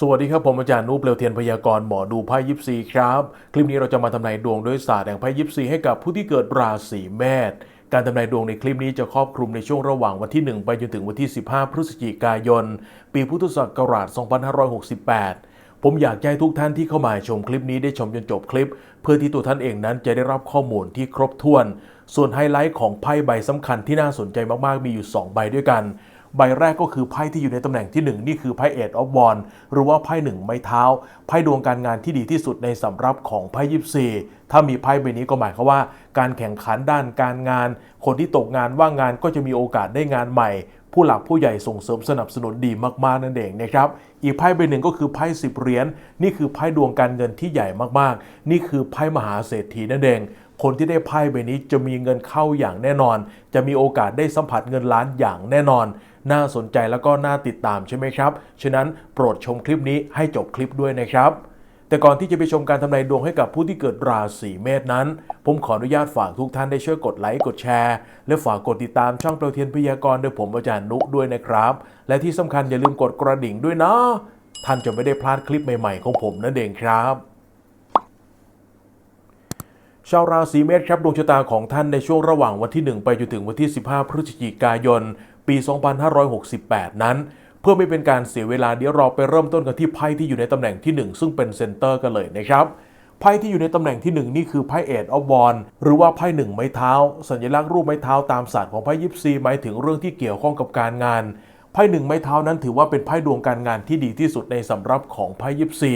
สวัสดีครับผมอาจารย์นุเปลวเทียนพยากรณ์หมอดูไพ่ยิปซีครับ คลิปนี้เราจะมาทำนายดวงด้วยศาสตร์แห่งไพ่ยิปซีให้กับผู้ที่เกิดราศีเมษการทำนายดวงในคลิปนี้จะครอบคลุมในช่วงระหว่างวันที่ 1 ไปจนถึงวันที่ 15 พฤศจิกายน ปีพุทธศักราช 2568 ผมอยากให้ทุกท่านที่เข้ามาชมคลิปนี้ได้ชมจนจบคลิป เพื่อที่ตัวท่านเองนั้นจะได้รับข้อมูลที่ครบถ้วน ส่วนไฮไลท์ของไพ่ใบสำคัญที่น่าสนใจมากๆมีอยู่ 2 ใบด้วยกัน ใบแรกก็คือไพ่ที่อยู่ในตำแหน่งที่ 1 นี่คือไพ่เอ็ดออฟวอนหรือว่าไพ่หนึ่งไม้เท้า ไพ่ดวงการงานที่ดีที่สุดในสำรับของไพ่ยิปซีถ้ามีไพ่ใบนี้ก็หมายความว่า การแข่งขันด้านการงาน คนที่ตกงานว่างงานก็จะมีโอกาสได้งานใหม่ ผู้หลักผู้ใหญ่ส่งเสริมสนับสนุนดีมากๆนั่นเองนะครับอีกไพ่ใบหนึ่งก็คือไพ่สิบเหรียญนี่คือไพ่ดวงการเงินที่ใหญ่มากๆ นี่คือไพ่มหาเศรษฐีนั่นเอง คนที่ได้ไพ่ใบนี้จะมีเงินเข้าอย่างแน่นอน จะมีโอกาสได้สัมผัสเงินล้านอย่างแน่นอน น่าสนใจแล้วก็น่าติดตามใช่ไหมครับ ฉะนั้นโปรดชมคลิปนี้ให้จบคลิปด้วยนะครับแต่ก่อนที่จะไปชมการทำนายดวงให้กับผู้ที่เกิดราศีเมษนั้น ผมขออนุญาตฝากทุกท่านได้ช่วยกดไลค์กดแชร์ และฝากกดติดตามช่องเปลวเทียนพยากรณ์โดยผมอาจารย์นุด้วยนะครับ และที่สำคัญอย่าลืมกดกระดิ่งด้วยนะ ท่านจะไม่ได้พลาดคลิปใหม่ๆของผมนั่นเองครับ ชาวราศีเมษครับดวงชะตาของท่านในช่วงระหว่างวันที่ 1 ไปจนถึงวันที่ 15 พฤศจิกายน ปี 2568 นั้น เพื่อไม่เป็นการเสียเวลาเดี๋ยวเราไปเริ่มต้นกันที่ไพ่ที่อยู่ในตำแหน่งที่ 1 ซึ่งเป็นเซนเตอร์กันเลยนะครับไพ่ที่อยู่ในตำแหน่งที่ 1 นี่คือไพ่เอ็ดออฟวอนหรือว่าไพ่หนึ่งไม้เท้า สัญลักษณ์รูปไม้เท้าตามศาสตร์ของไพ่ยิปซีหมายถึงเรื่องที่เกี่ยวข้องกับการงานไพ่หนึ่งไม้เท้านั้นถือว่าเป็นไพ่ดวงการงานที่ดีที่สุดในสำรับของไพ่ยิปซี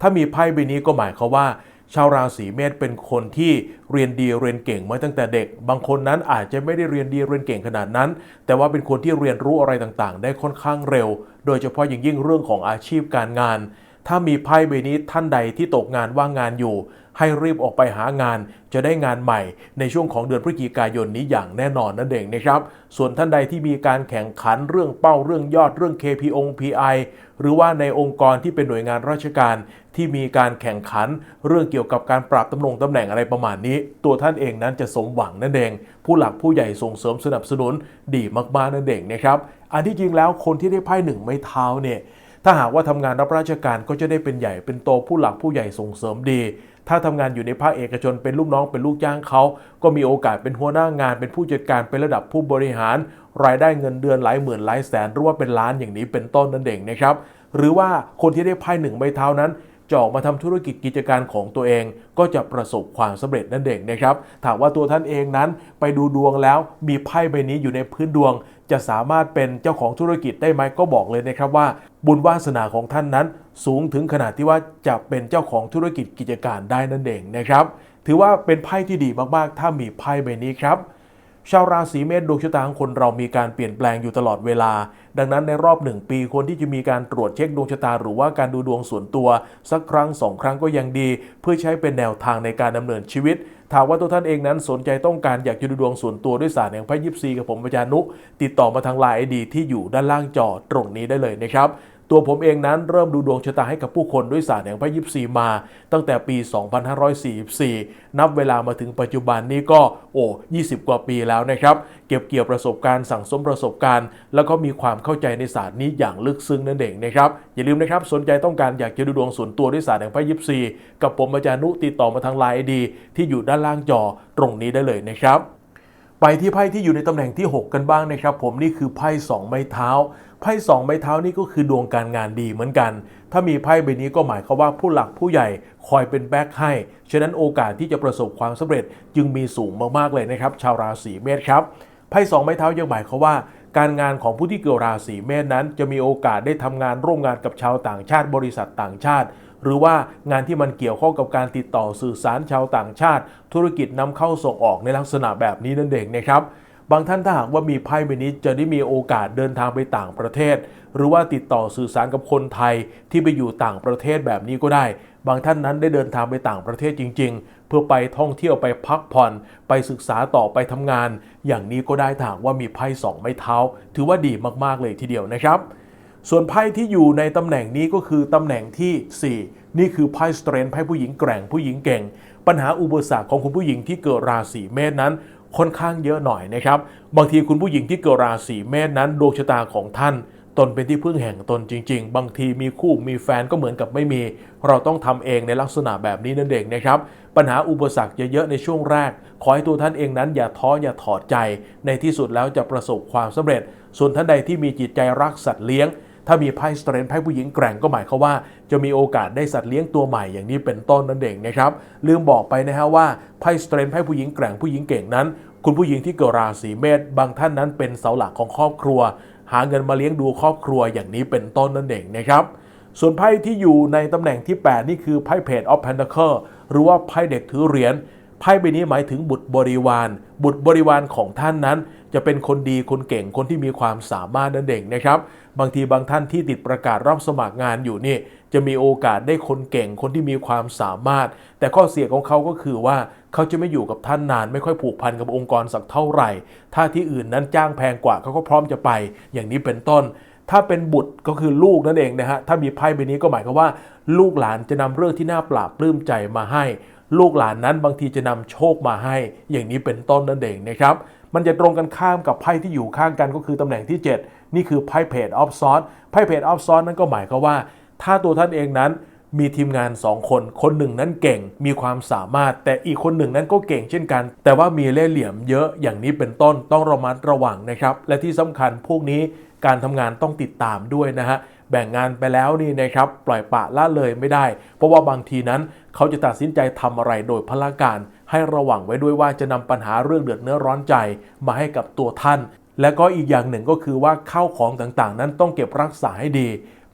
ถ้ามีไพ่ใบนี้ก็หมายความว่า ชาวราศีเมษเป็นคนที่เรียนดีเรียนเก่งมาตั้งแต่เด็ก บางคนนั้นอาจจะไม่ได้เรียนดีเรียนเก่งขนาดนั้น แต่ว่าเป็นคนที่เรียนรู้อะไรต่างๆ ได้ค่อนข้างเร็ว โดยเฉพาะอย่างยิ่งเรื่องของอาชีพการงาน ถ้ามีไพ่ใบนี้ท่านใดที่ตกงานว่างงานอยู่ ให้รีบออกไปหางาน จะได้งานใหม่ ในช่วงของเดือนพฤศจิกายนนี้อย่างแน่นอนนั่นเองนะครับ ส่วนท่านใดที่มีการแข่งขันเรื่องเป้าเรื่องยอดเรื่อง KPO PI หรือว่าในองค์กรที่เป็นหน่วยงานราชการที่มีการแข่งขันเรื่องเกี่ยวกับการปรับตำแหน่งตำแหน่งอะไรประมาณนี้ ตัวท่านเองนั้นจะสมหวังนั่นเอง ผู้หลักผู้ใหญ่ส่งเสริมสนับสนุนดีมากๆนั่นเองนะครับอันที่จริงแล้วคนที่ได้ไพ่หนึ่งไม้เท้าเนี่ยถ้าหากว่าทำงานรับราชการก็จะได้เป็นใหญ่เป็นโตผู้หลักผู้ใหญ่ส่งเสริมดี ถ้าทำงานอยู่ในภาคเอกชนเป็นลูกน้องเป็นลูกจ้างเขา ก็มีโอกาสเป็นหัวหน้างานเป็นผู้จัดการเป็นระดับผู้บริหาร รายได้เงินเดือนหลายหมื่นหลายแสนหรือว่าเป็นล้านอย่างนี้เป็นต้นนั่นเองนะครับหรือว่าคนที่ได้ไพ่หนึ่งใบเท้านั้นจะออกมาทำธุรกิจกิจการของตัวเอง ก็จะประสบความสำเร็จนั่นเองนะครับ ถามว่าตัวท่านเองนั้นไปดูดวงแล้วมีไพ่ใบนี้อยู่ในพื้นดวง จะสามารถเป็นเจ้าของธุรกิจได้ไหมก็บอกเลยนะครับว่า บุญวาสนาของท่านนั้น สูงถึงขนาดที่ว่าจะเป็นเจ้าของธุรกิจกิจการได้นั่นเองนะครับ ถือว่าเป็นไพ่ที่ดีมากๆ ถ้ามีไพ่ใบนี้ครับ ชาวราศีเมษดวงชะตาของคนเรามีการเปลี่ยนแปลงอยู่ตลอดเวลา ดังนั้นในรอบหนึ่งปีควรที่จะมีการตรวจเช็คดวงชะตา หรือว่าการดูดวงส่วนตัว สักครั้งสองครั้งก็ยังดี เพื่อใช้เป็นแนวทางในการดำเนินชีวิตถามว่าตัวท่านเองนั้นสนใจต้องการอยากจะดูดวงส่วนตัวด้วยศาสตร์แห่งไพ่ยิปซีกับผมอาจารย์นุ ติดต่อมาทางไลน์ไอดีที่อยู่ด้านล่างจอตรงนี้ได้เลยนะครับ ตัวผมเองนั้นเริ่มดูดวงชะตาให้กับผู้คนด้วยศาสตร์แห่งไพ่ยิปซีมา ตั้งแต่ปี 2544 นับเวลามาถึงปัจจุบันนี้ก็โอ้20 กว่าปีแล้วนะครับ เก็บเกี่ยวประสบการณ์สั่งสมประสบการณ์ แล้วก็มีความเข้าใจในศาสตร์นี้อย่างลึกซึ้งนั่นเองนะครับ อย่าลืมนะครับสนใจต้องการอยากจะดูดวงส่วนตัวด้วยศาสตร์แห่งไพ่ยิปซีกับผมอาจารย์นุติดต่อมาทางไลน์ไอดีที่อยู่ด้านล่างจอตรงนี้ได้เลยนะครับไปที่ไพ่ที่อยู่ในตำแหน่งที่ 6 กันบ้างนะครับ ผมนี่คือไพ่2ไม้เท้า ไพ่2ไม้เท้านี่ก็คือดวงการงานดีเหมือนกัน ถ้ามีไพ่ใบนี้ก็หมายความว่าผู้หลักผู้ใหญ่คอยเป็นแบ็คให้ ฉะนั้นโอกาสที่จะประสบความสำเร็จจึงมีสูงมากๆเลยนะครับ ชาวราศีเมษครับ ไพ่2ไม้เท้ายังหมายความว่าการงานของผู้ที่เกิดราศีเมษนั้น จะมีโอกาสได้ทำงานร่วมงานกับชาวต่างชาติบริษัทต่างชาติ หรือว่างานที่มันเกี่ยวข้องกับการติดต่อสื่อสารชาวต่างชาติ ธุรกิจนำเข้าส่งออกในลักษณะแบบนี้นั่นเองนะครับ บางท่านถ้าหากว่ามีไพ่ใบนี้จะได้มีโอกาสเดินทางไปต่างประเทศ หรือว่าติดต่อสื่อสารกับคนไทยที่ไปอยู่ต่างประเทศแบบนี้ก็ได้ บางท่านนั้นได้เดินทางไปต่างประเทศจริง ๆ เพื่อไปท่องเที่ยวไปพักผ่อน ไปศึกษาต่อไปทำงาน อย่างนี้ก็ได้ถ้าหากว่ามีไพ่สองไม้เท้า ถือว่าดีมากๆเลยทีเดียวนะครับ ส่วนไพ่ที่อยู่ในตำแหน่งนี้ก็คือตำแหน่งที่ 4นี่คือไพ่สเตรนไพ่ผู้หญิงแกร่งผู้หญิงเก่ง ปัญหาอุปสรรคของคุณผู้หญิงที่เกิดราศีเมษนั้น ค่อนข้างเยอะหน่อยนะครับ บางทีคุณผู้หญิงที่เกิดราศีเมษนั้นดวงชะตาของท่านตนเป็นที่พึ่งแห่งตนจริง ๆ บางทีมีคู่มีแฟนก็เหมือนกับไม่มี เราต้องทำเองในลักษณะแบบนี้นั่นเองนะครับ ปัญหาอุปสรรคเยอะๆในช่วงแรก ขอให้ตัวท่านเองนั้นอย่าท้ออย่าถอดใจ ในที่สุดแล้วจะประสบความสำเร็จ ส่วนท่านใดที่มีจิตใจรักสัตว์เลี้ยง ถ้ามีไพ่สเตรนไพ่ผู้หญิงแกร่งก็หมายความว่า จะมีโอกาสได้สัตว์เลี้ยงตัวใหม่อย่างนี้เป็นต้นนั่นเองนะครับ ลืมบอกไปนะฮะว่าไพ่สเตรนไพ่ผู้หญิงแกร่งผู้หญิงเก่งนั้น คุณผู้หญิงที่เกิดราศีเมษบางท่านนั้นเป็นเสาหลักของครอบครัว หาเงินมาเลี้ยงดูครอบครัวอย่างนี้เป็นต้นนั่นเองนะครับส่วนไพ่ที่อยู่ในตำแหน่งที่ 8 นี่คือไพ่เพจออฟ p พน t เ c ิลหรือว่าไพ่เด็กถือเหรียญไพ่ใบนี้หมายถึงบุตรบริวาร บุตรบริวารของท่านนั้น จะเป็นคนดีคนเก่งคนที่มีความสามารถนั่นเองนะครับ บางทีบางท่านที่ติดประกาศรับสมัครงานอยู่นี่ จะมีโอกาสได้คนเก่งคนที่มีความสามารถ แต่ข้อเสียของเขาก็คือว่าเขาจะไม่อยู่กับท่านนาน ไม่ค่อยผูกพันกับองค์กรสักเท่าไหร่ ถ้าที่อื่นนั้นจ้างแพงกว่าเขาก็พร้อมจะไป อย่างนี้เป็นต้นถ้าเป็นบุตรก็คือลูกนั่นเองนะฮะ ถ้ามีไพ่ใบนี้ก็หมายความว่า ลูกหลานจะนำเรื่องที่น่าปราบปลื้มใจมาให้ ลูกหลานนั้นบางทีจะนำโชคมาให้ อย่างนี้เป็นต้นนั่นเองนะครับ มันจะตรงกันข้ามกับไพ่ที่อยู่ข้างกันก็คือตำแหน่งที่ 7 นี่คือไพ่เพจออฟซอสไพ่เพจออฟซอสนั้นก็หมายความว่า ถ้าตัวท่านเองนั้นมีทีมงาน 2 คน คนหนึ่งนั้นเก่ง มีความสามารถ แต่อีกคนหนึ่งนั้นก็เก่งเช่นกัน แต่ว่ามีเล่ห์เหลี่ยมเยอะ อย่างนี้เป็นต้น ต้องระมัดระวังนะครับ และที่สำคัญพวกนี้การทำงานต้องติดตามด้วยนะฮะ แบ่งงานไปแล้วนี่นะครับ ปล่อยปะละเลยไม่ได้ เพราะว่าบางทีนั้นเขาจะตัดสินใจทำอะไรโดยพละการ ให้ระวังไว้ด้วยว่าจะนำปัญหาเรื่องเดือดเนื้อร้อนใจมาให้กับตัวท่าน และก็อีกอย่างหนึ่งก็คือว่าข้าวของต่างๆ นั้นต้องเก็บรักษาให้ดี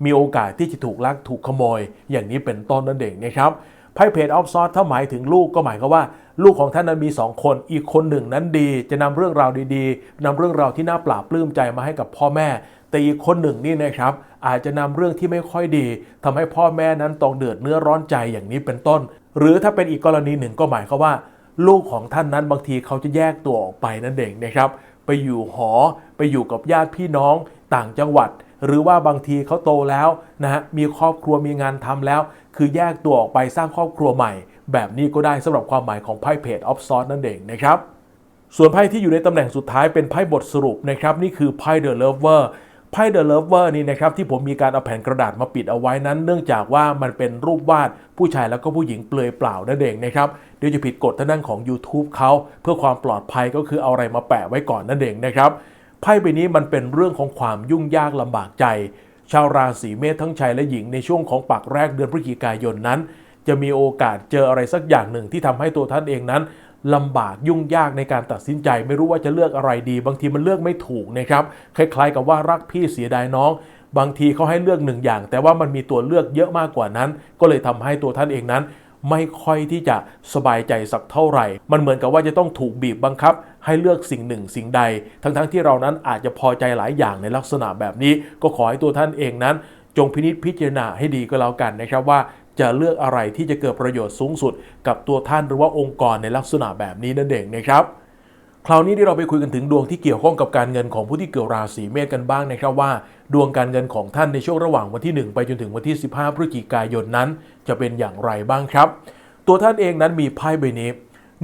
มีโอกาสที่จะถูกลักถูกขโมย อย่างนี้เป็นต้นนั่นเองนะครับไพ่เพจออฟซอสถ้าหมายถึงลูกก็หมายความว่า ลูกของท่านนั้นมี 2 คน อีกคนหนึ่งนั้นดี จะนำเรื่องราวดีๆนำเรื่องราวที่น่าปราบปลื้มใจมาให้กับพ่อแม่ แต่อีกคนหนึ่งนี่นะครับอาจจะนำเรื่องที่ไม่ค่อยดีทำให้พ่อแม่นั้นต้องเดือดเนื้อร้อนใจอย่างนี้เป็นต้น หรือถ้าเป็นอีกกรณีหนึ่งก็หมายความว่า ลูกของท่านนั้นบางทีเขาจะแยกตัวออกไปนั่นเองนะครับ ไปอยู่หอ ไปอยู่กับญาติพี่น้องต่างจังหวัด หรือว่าบางทีเขาโตแล้วนะฮะมีครอบครัวมีงานทำแล้ว คือแยกตัวออกไปสร้างครอบครัวใหม่ แบบนี้ก็ได้สำหรับความหมายของไพ่เพจออฟซอสนั่นเองนะครับส่วนไพ่ที่อยู่ในตำแหน่งสุดท้ายเป็นไพ่บทสรุปนะครับ นี่คือไพ่เดอะเลิฟเวอร์ ไพ่เดอะเลเวอร์นี่นะครับที่ผมมีการเอาแผ่นกระดาษมาปิดเอาไว้นั้น เนื่องจากว่ามันเป็นรูปวาดผู้ชายแล้วก็ผู้หญิงเปลือยเปล่านั่นเองนะครับเดี๋ยวจะผิดกฎท่างด้านของ YouTube เขาเพื่อความปลอดภัยก็คือเอาอะไรมาแปะไว้ก่อนนั่นเองนะครับไพ่ใบนี้มันเป็นเรื่องของความยุ่งยากลำบากใจ ชาวราศีเมษทั้งชายและหญิงในช่วงของปักแรกเดือนพฤศจิกายนนั้น จะมีโอกาสเจออะไรสักอย่างหนึ่งที่ทำให้ตัวท่านเองนั้น ลำบากยุ่งยากในการตัดสินใจ ไม่รู้ว่าจะเลือกอะไรดี บางทีมันเลือกไม่ถูกนะครับคล้ายๆ กับว่ารักพี่เสียดายน้อง บางทีเขาให้เลือกหนึ่งอย่าง แต่ว่ามันมีตัวเลือกเยอะมากกว่านั้น ก็เลยทำให้ตัวท่านเองนั้น ไม่ค่อยที่จะสบายใจสักเท่าไหร่ มันเหมือนกับว่าจะต้องถูกบีบบังคับ ให้เลือกสิ่งหนึ่งสิ่งใด ทั้งๆทที่เรานั้นอาจจะพอใจหลายอย่างในลักษณะแบบนี้ ก็ขอให้ตัวท่านเองนั้น จงพินิจพิจารณาให้ดีก็แล้วกันนะครับว่า จะเลือกอะไรที่จะเกิดประโยชน์สูงสุด กับตัวท่านหรือว่าองค์กรในลักษณะแบบนี้นั่นเองนะครับ คราวนี้ที่เราไปคุยกันถึงดวงที่เกี่ยวข้องกับการเงินของผู้ที่เกิดราศีเมษกันบ้างนะครับว่า ดวงการเงินของท่านในช่วงระหว่างวันที่ 1 ไปจนถึงวันที่ 15 พฤศจิกายนนั้น จะเป็นอย่างไรบ้างครับ ตัวท่านเองนั้นมีไพ่ใบนี้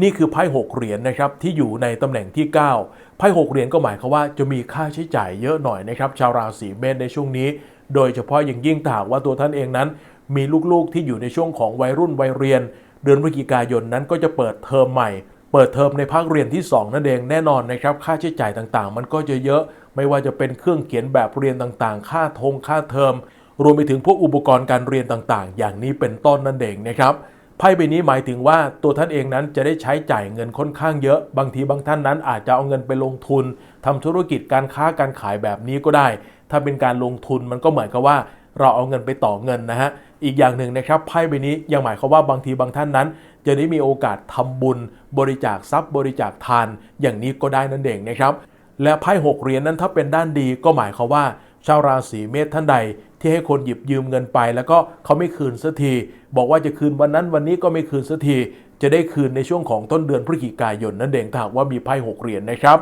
นี่คือไพ่หกเหรียญนะครับที่อยู่ในตำแหน่งที่ 9 ไพ่หกเหรียญก็หมายความว่าจะมีค่าใช้จ่ายเยอะหน่อยนะครับชาวราศีเมษในช่วงนี้ โดยเฉพาะอย่างยิ่งถ้าหากว่าตัวท่านเองนั้น มีลูกๆที่อยู่ในช่วงของวัยรุ่นวัยเรียน เดือนพฤศจิกายนนั้นก็จะเปิดเทอมใหม่ เปิดเทอมในภาคเรียนที่ 2 นั่นเองแน่นอนนะครับ ค่าใช้จ่ายต่างๆ มันก็จะเยอะ ไม่ว่าจะเป็นเครื่องเขียนแบบเรียนต่างๆ ค่าทงค่าเทอม รวมไปถึงพวกอุปกรณ์การเรียนต่างๆ อย่างนี้เป็นต้นนั่นเองนะครับไพ่ใบนี้หมายถึงว่าตัวท่านเองนั้นจะได้ใช้จ่ายเงินค่อนข้างเยอะ บางทีบางท่านนั้นอาจจะเอาเงินไปลงทุนทำธุรกิจการค้าการขายแบบนี้ก็ได้ ถ้าเป็นการลงทุนมันก็เหมือนกับว่า เราเอาเงินไปต่อเงินนะฮะ อีกอย่างหนึ่งนะครับไพ่ใบนี้ยังหมายความว่าบางทีบางท่านนั้นจะได้มีโอกาสทำบุญ บริจาคทรัพย์ บริจาคทาน อย่างนี้ก็ได้นั่นเองนะครับ และไพ่หกเหรียญนั้นถ้าเป็นด้านดีก็หมายความว่า ชาวราศีเมษท่านใด ที่ให้คนหยิบยืมเงินไป แล้วก็เขาไม่คืนสักทีบอกว่าจะคืนวันนั้นวันนี้ก็ไม่คืนสักทีจะได้คืนในช่วงของต้นเดือนพฤศจิกายนนั่นเองถ้าหากว่ามีไพ่หกเหรียญนะครับ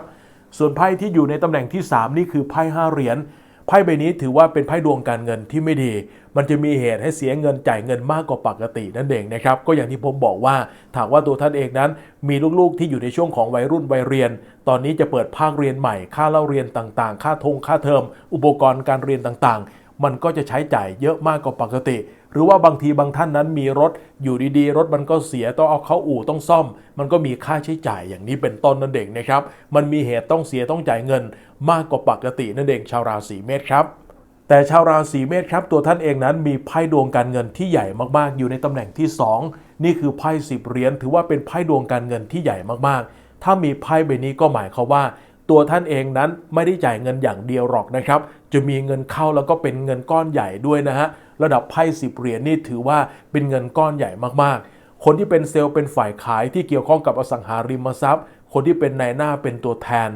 ส่วนไพ่ที่อยู่ในตำแหน่งที่ 3 นี่คือไพ่ห้าเหรียญ ไพ่ใบนี้ถือว่าเป็นไพ่ดวงการเงินที่ไม่ดี มันจะมีเหตุให้เสียเงินจ่ายเงินมากกว่าปกตินั่นเองนะครับ ก็อย่างที่ผมบอกว่าถากว่าตัวท่านเองนั้น มีลูกๆที่อยู่ในช่วงของวัยรุ่นวัยเรียน ตอนนี้จะเปิดภาคเรียนใหม่ ค่าเล่าเรียนต่างๆ ค่าทงค่าเทอม อุปกรณ์การเรียนต่างๆ มันก็จะใช้จ่ายเยอะมากกว่าปกติ หรือว่าบางทีบางท่านนั้นมีรถอยู่ดีๆ รถมันก็เสียต้องเอาเข้าอู่ต้องซ่อม มันก็มีค่าใช้จ่ายอย่างนี้เป็นต้นนั่นเองนะครับ มันมีเหตุต้องเสียต้องจ่ายเงิน มากกว่าปกตินั่นเองชาวราศีเมษครับแต่ชาวราศีเมษครับตัวท่านเองนั้นมีไพ่ดวงการเงินที่ใหญ่มากๆ อยู่ในตำแหน่งที่ 2 นี่คือไพ่สิบเหรียญถือว่าเป็นไพ่ดวงการเงินที่ใหญ่มากๆ ถ้ามีไพ่ใบนี้ก็หมายความว่า ตัวท่านเองนั้นไม่ได้จ่ายเงินอย่างเดียวหรอกนะครับ จะมีเงินเข้าแล้วก็เป็นเงินก้อนใหญ่ด้วยนะฮะ ระดับไพ่สิบเหรียญนี่ถือว่าเป็นเงินก้อนใหญ่มากๆ คนที่เป็นเซลล์เป็นฝ่ายขายที่เกี่ยวข้องกับอสังหาริมทรัพย์ คนที่เป็นนายหน้าเป็นตัวแทน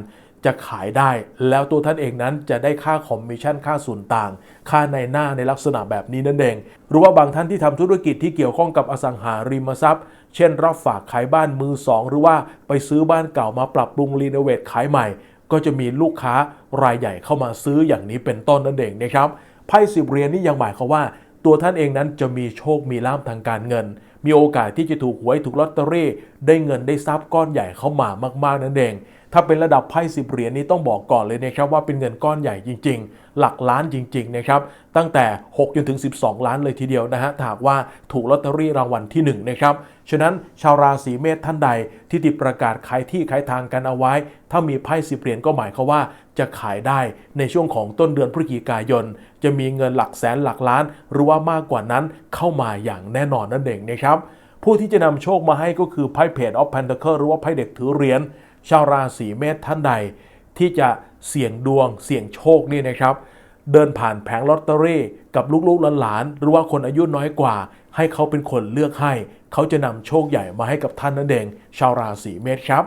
จะขายได้ แล้วตัวท่านเองนั้นจะได้ค่าคอมมิชชั่นค่าส่วนต่าง ค่าในหน้าในลักษณะแบบนี้นั่นเอง หรือว่าบางท่านที่ทำธุรกิจที่เกี่ยวข้องกับอสังหาริมทรัพย์ เช่น รับฝากขายบ้านมือสองหรือว่าไปซื้อบ้านเก่ามาปรับปรุงรีโนเวทขายใหม่ ก็จะมีลูกค้ารายใหญ่เข้ามาซื้ออย่างนี้เป็นต้นนั่นเองนะครับไพ่สิบเหรียญนี่ยังหมายความว่า ตัวท่านเองนั้นจะมีโชคมีลาภทางการเงิน มีโอกาสที่จะถูกหวยถูกลอตเตอรี่ ได้เงินได้ทรัพย์ก้อนใหญ่เข้ามามาก ๆ นั่นเอง ถ้าเป็นระดับไพ่สิบเหรียญนี้ต้องบอกก่อนเลยนะครับว่าเป็นเงินก้อนใหญ่จริง ๆ หลักล้านจริง ๆ นะครับ ตั้งแต่6จนถึง 12 ล้านเลยทีเดียวนะฮะถ้าหากว่าถูกลอตเตอรี่รางวัลที่ 1 นะครับ ฉะนั้นชาวราศีเมษท่านใดที่ติดประกาศขายที่ขายทางกันเอาไว้ ถ้ามีไพ่สิบเหรียญก็หมายความว่าจะขายได้ในช่วงของต้นเดือนพฤศจิกายน จะมีเงินหลักแสนหลักล้าน หรือว่ามากกว่านั้นเข้ามาอย่างแน่นอนนั่นเองนะครับผู้ที่จะนำโชคมาให้ก็คือไพ่เพจออฟแพนเทอร์หรือว่าไพ่เด็กถือเหรียญชาวราศีเมษท่านใด ที่จะเสี่ยงดวง เสี่ยงโชคนี่นะครับ เดินผ่านแผงลอตเตอรี่กับลูกๆหลานๆหรือว่าคนอายุน้อยกว่า ให้เขาเป็นคนเลือกให้ เขาจะนำโชคใหญ่มาให้กับท่านนั่นเอง ชาวราศีเมษครับ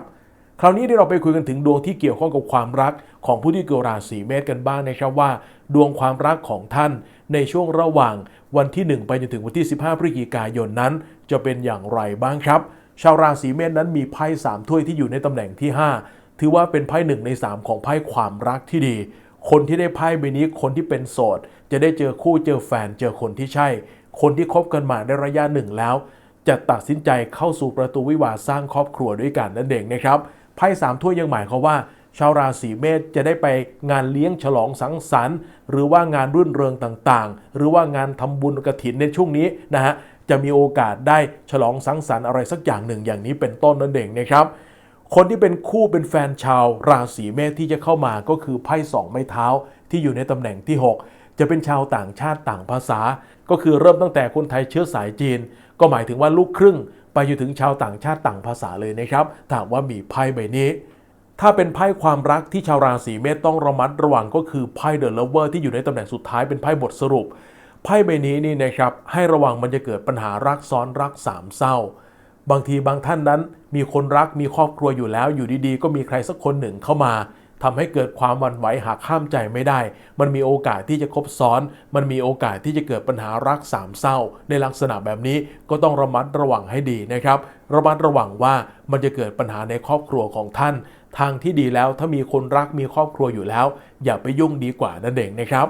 คราวนี้ที่เราไปคุยกันถึงดวงที่เกี่ยวข้องกับความรักของผู้ที่เกิดราศีเมษกันบ้างนะครับว่า ดวงความรักของท่านในช่วงระหว่างวันที่ 1 ไปจนถึงวันที่ 15 พฤศจิกายนนั้น จะเป็นอย่างไรบ้างครับ ชาวราศีเมษนั้นมีไพ่3ถ้วยที่อยู่ในตำแหน่งที่ 5 ถือว่าเป็นไพ่หนึ่งใน 3 ของไพ่ความรักที่ดี คนที่ได้ไพ่ใบนี้คนที่เป็นโสด จะได้เจอคู่เจอแฟนเจอคนที่ใช่ คนที่คบกันมาในระยะหนึ่งแล้ว จะตัดสินใจเข้าสู่ประตูวิวาสร้างครอบครัวด้วยกันนั่นเองนะครับ พ่สามถ้วยยังหมายความว่า ชาวราศีเมษจะได้ไปงานเลี้ยงฉลองสังสรรค์ หรือว่างานรื่นเริงต่างๆ หรือว่างานทำบุญกระถินในช่วงนี้นะฮะจะมีโอกาสได้ฉลองสังสรรค์อะไรสักอย่างหนึ่งอย่างนี้เป็นต้นนั่นเองนะครับคนที่เป็นคู่เป็นแฟนชาวราศีเมษที่จะเข้ามาก็คือไพ่สองไม้เท้าที่อยู่ในตำแหน่งที่ 6 จะเป็นชาวต่างชาติต่างภาษา ก็คือเริ่มตั้งแต่คนไทยเชื้อสายจีน ก็หมายถึงว่าลูกครึ่ง ไปอยู่ถึงชาวต่างชาติต่างภาษาเลยนะครับถามว่ามีไพ่ใบนี้ ถ้าเป็นไพ่ความรักที่ชาวราศีเมษต้องระมัดระวังก็คือไพ่เดอะเลเวอร์ที่อยู่ในตำแหน่งสุดท้ายเป็นไพ่บทสรุปไพ่ใบนี้นี่นะครับให้ระวังมันจะเกิดปัญหารักซ้อนรักสามเศร้า บางทีบางท่านนั้นมีคนรักมีครอบครัวอยู่แล้วอยู่ดีๆ ก็มีใครสักคนหนึ่งเข้ามา ทำให้เกิดความหวั่นไหวหากข้ามใจไม่ได้ มันมีโอกาสที่จะคบซ้อน มันมีโอกาสที่จะเกิดปัญหารักสามเศร้า ในลักษณะแบบนี้ก็ต้องระมัดระวังให้ดีนะครับ ระมัดระวังว่ามันจะเกิดปัญหาในครอบครัวของท่าน ทางที่ดีแล้วถ้ามีคนรักมีครอบครัวอยู่แล้ว อย่าไปยุ่งดีกว่านั่นเองนะครับ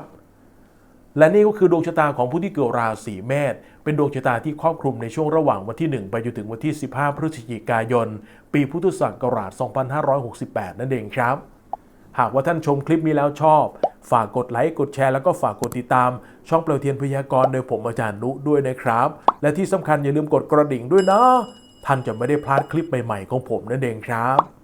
และนี่ก็คือดวงชะตาของผู้ที่เกิดราศีเมษ เป็นดวงชะตาที่ครอบคลุมในช่วงระหว่างวันที่ 1 ไปจนถึงวันที่ 15 พฤศจิกายน ปีพุทธศักราช 2568 นั่นเองครับ หากว่าท่านชมคลิปนี้แล้วชอบ ฝากกดไลค์ กดแชร์ แล้วก็ฝากกดติดตาม ช่องเปลวเทียนพยากรณ์โดยผมอาจารย์นุด้วยนะครับ และที่สำคัญอย่าลืมกดกระดิ่งด้วยนะ ท่านจะไม่ได้พลาดคลิปใหม่ๆของผมนั่นเองครับ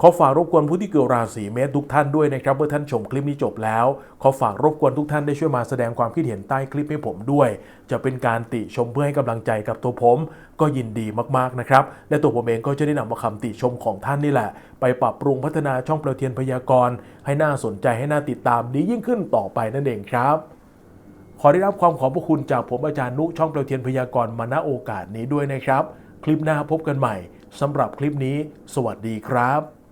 ขอฝากรบกวนผู้ที่เกิดราศีเมษทุกท่านด้วยนะครับเมื่อท่านชมคลิปนี้จบแล้ว ขอฝากรบกวนทุกท่านได้ช่วยมาแสดงความคิดเห็นใต้คลิปให้ผมด้วย จะเป็นการติชมเพื่อให้กำลังใจกับตัวผม ก็ยินดีมากๆนะครับและตัวผมเองก็จะได้นำมาคำติชมของท่านนี่แหละ ไปปรับปรุงพัฒนาช่องเปลวเทียนพยากรณ์ให้น่าสนใจให้น่าติดตามดียิ่งขึ้นต่อไปนั่นเองครับขอได้รับความขอบพระคุณจากผมอาจารย์นุช่องเปลวเทียนพยากรณ์มาณโอกาสนี้ด้วยนะครับ คลิปหน้าพบกันใหม่สำหรับคลิปนี้ สวัสดีครับ